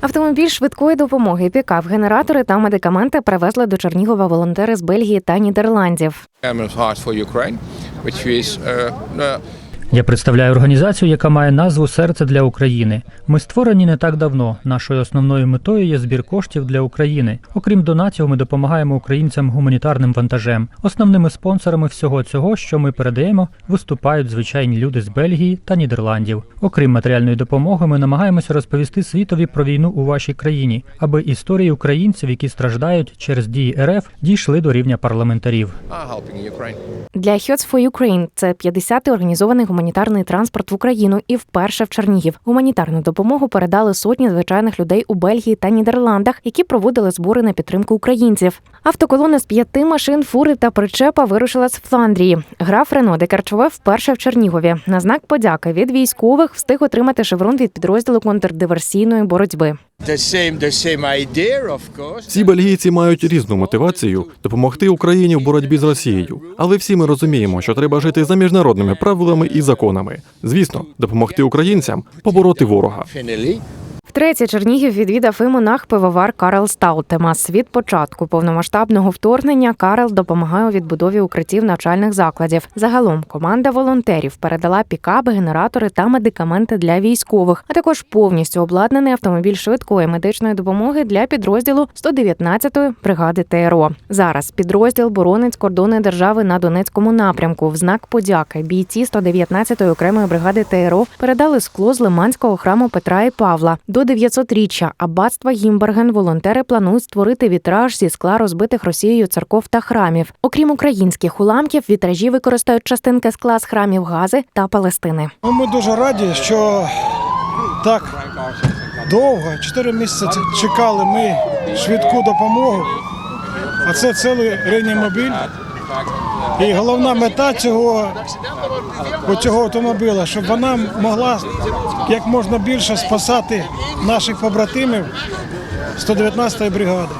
Автомобіль швидкої допомоги, пікап, генератори та медикаменти привезли до Чернігова волонтери з Бельгії та Нідерландів. Я представляю організацію, яка має назву Серце для України. Ми створені не так давно. Нашою основною метою є збір коштів для України. Окрім донатів, ми допомагаємо українцям гуманітарним вантажем. Основними спонсорами всього цього, що ми передаємо, виступають звичайні люди з Бельгії та Нідерландів. Окрім матеріальної допомоги, ми намагаємося розповісти світові про війну у вашій країні, аби історії українців, які страждають через дії РФ, дійшли до рівня парламентарів. are. Для Hearts for Ukraine це 50-й організований гуманітарний транспорт в Україну і вперше в Чернігів. Гуманітарну допомогу передали сотні звичайних людей у Бельгії та Нідерландах, які проводили збори на підтримку українців. Автоколона з п'яти машин, фури та причепа вирушила з Фландрії. Граф Рено де Керчове вперше в Чернігові. На знак подяки від військових встиг отримати шеврон від підрозділу контрдиверсійної боротьби. Ці бельгійці мають різну мотивацію допомогти Україні в боротьбі з Росією. Але всі ми розуміємо, що треба жити за міжнародними правилами і законами. Звісно, допомогти українцям побороти ворога. Втретє Чернігів відвідав і монах пивовар Карл Стаутемас. Від початку повномасштабного вторгнення Карл допомагає у відбудові укриттів навчальних закладів. Загалом команда волонтерів передала пікаби, генератори та медикаменти для військових, а також повністю обладнаний автомобіль швидкої медичної допомоги для підрозділу 119-ї бригади ТРО. Зараз підрозділ боронить кордони держави на Донецькому напрямку. В знак подяки бійці 119-ї окремої бригади ТРО передали скло з Лиманського храму Петра і Павла. До 900-річчя аббатства Гімберген волонтери планують створити вітраж зі скла розбитих Росією церков та храмів. Окрім українських уламків, вітражі використають частинки скла з храмів Гази та Палестини. Ну, Ми дуже раді, що так довго, 4 місяці чекали ми швидку допомогу, а це цілий реанімобіль. І головна мета цього, цього автомобіля, щоб вона могла як можна більше спасати наших побратимів 119-ї бригади.